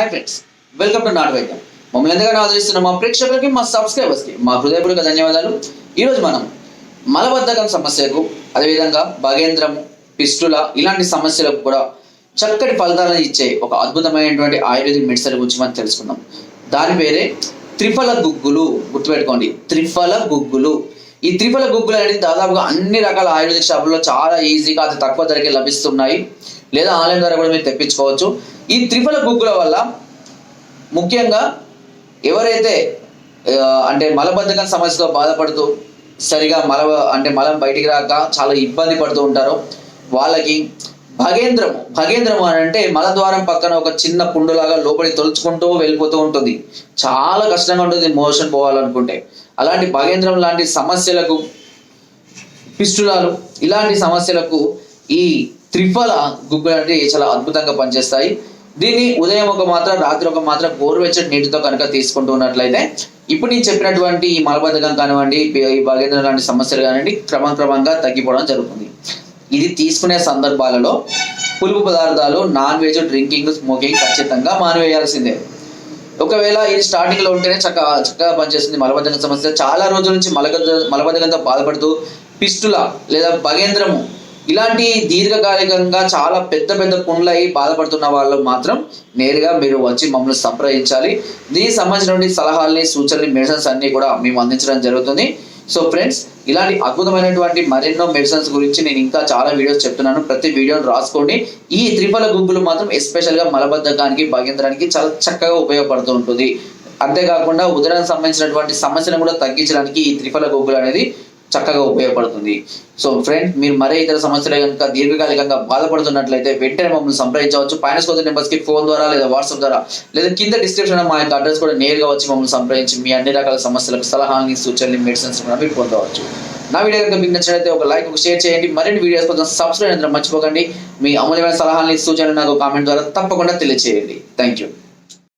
Hi friends welcome to నాట్ వైద్యం మమ్మల్ని ఎంతగానో ఆదరిస్తున్న మా ప్రేక్షకులకి మా సబ్స్క్రైబర్స్కి మా హృదయపూర్వక ధన్యవాదాలు. ఈరోజు మనం మలబద్ధకం సమస్యకు అదేవిధంగా భగేంద్రం పిస్టుల ఇలాంటి సమస్యలకు కూడా చక్కటి ఫలితాలను ఇచ్చే ఒక అద్భుతమైనటువంటి ఆయుర్వేదిక్ మెడిసిన్ గురించి మనం తెలుసుకుందాం. దాని పేరే త్రిఫల గుగ్గులు. గుర్తుపెట్టుకోండి త్రిఫల గుగ్గులు. ఈ త్రిఫల గుగ్గులు అనేది దాదాపుగా అన్ని రకాల ఆయుర్వేదిక్ షాపుల్లో చాలా ఈజీగా అతి తక్కువ ధరకే లభిస్తున్నాయి. లేదా ఆన్లైన్ ద్వారా కూడా మీరు తెప్పించుకోవచ్చు. ఈ త్రిఫల గుగ్గుల వల్ల ముఖ్యంగా ఎవరైతే అంటే మలబద్ధకం సమస్యతో బాధపడుతూ సరిగా మల అంటే మలం బయటికి రాక చాలా ఇబ్బంది పడుతూ ఉంటారో వాళ్ళకి భగేంద్రము భగేంద్రము అని అంటే మలద్వారం పక్కన ఒక చిన్న పుండులాగా లోపలికి తొలుచుకుంటూ వెళ్ళిపోతూ ఉంటుంది. చాలా కష్టంగా ఉంటుంది మోషన్ పోవాలనుకుంటే. అలాంటి భగేంద్రం లాంటి సమస్యలకు పిస్టులాలు ఇలాంటి సమస్యలకు ఈ త్రిఫల గుగ్గులు అంటే చాలా అద్భుతంగా పనిచేస్తాయి. దీన్ని ఉదయం ఒక మాత్రం రాత్రి ఒక మాత్రం గోరువెచ్చటి నీటితో కనుక తీసుకుంటూ ఉన్నట్లయితే ఇప్పుడు నేను చెప్పినటువంటి ఈ మలబద్ధకం కానివ్వండి ఈ భగేంద్రం లాంటి సమస్యలు కానివ్వండి క్రమం క్రమంగా తగ్గిపోవడం జరుగుతుంది. ఇది తీసుకునే సందర్భాలలో పులుపు పదార్థాలు నాన్ వెజ్ డ్రింకింగ్ స్మోకింగ్ ఖచ్చితంగా మానివేయాల్సిందే. ఒకవేళ ఇది స్టార్టింగ్లో ఉంటేనే చక్కగా చక్కగా పనిచేస్తుంది. మలబద్ధకం సమస్య చాలా రోజుల నుంచి మలబద్ధ మలబద్ధకంతో బాధపడుతూ పిస్టుల లేదా బగేంద్రము ఇలాంటి దీర్ఘకాలికంగా చాలా పెద్ద పెద్ద పనులై అయి బాధపడుతున్న వాళ్ళు మాత్రం నేరుగా మీరు వచ్చి మమ్మల్ని సంప్రదించాలి. దీనికి సంబంధించినటువంటి సలహాలని సూచనలు మెడిసిన్స్ అన్ని కూడా మేము అందించడం జరుగుతుంది. సో ఫ్రెండ్స్ ఇలాంటి అద్భుతమైనటువంటి మరెన్నో మెడిసిన్స్ గురించి నేను ఇంకా చాలా వీడియోస్ చెప్తున్నాను. ప్రతి వీడియోని రాసుకోండి. ఈ త్రిఫల గుంపులు మాత్రం ఎస్పెషల్గా మలబద్ధకానికి భగించడానికి చాలా చక్కగా ఉపయోగపడుతూ ఉంటుంది. అంతేకాకుండా ఉదరానికి సంబంధించినటువంటి సమస్యలను కూడా తగ్గించడానికి ఈ త్రిఫల గుగ్గులు అనేది చక్కగా ఉపయోగపడుతుంది. సో ఫ్రెండ్ మీరు మరే ఇతర సమస్యలు కనుక దీర్ఘకాలికంగా బాధపడుతున్నట్లయితే వెంటనే మమ్మల్ని సంప్రదించవచ్చు. పైన స్కోర్ నెంబర్స్కి ఫోన్ ద్వారా లేదా వాట్సాప్ ద్వారా లేదా కింద డిస్క్రిప్షన్ మా యొక్క అడ్రస్ కూడా నేరుగా వచ్చి మమ్మల్ని సంప్రదించి మీ అన్ని రకాల సమస్యలకు సలహాలని సూచనలు మెడిసిన్స్ కూడా మీరు పొందవచ్చు. నా వీడియో కనుక మీకు నచ్చినట్లయితే ఒక లైక్ ఒక షేర్ చేయండి. మరిన్ని వీడియోస్ కోసం సబ్స్క్రైబ్ అందరం మర్చిపోకండి. మీ అమూల్యమైన సలహాలని సూచనలు నాకు కామెంట్ ద్వారా తప్పకుండా తెలియజేయండి థ్యాంక్ యూ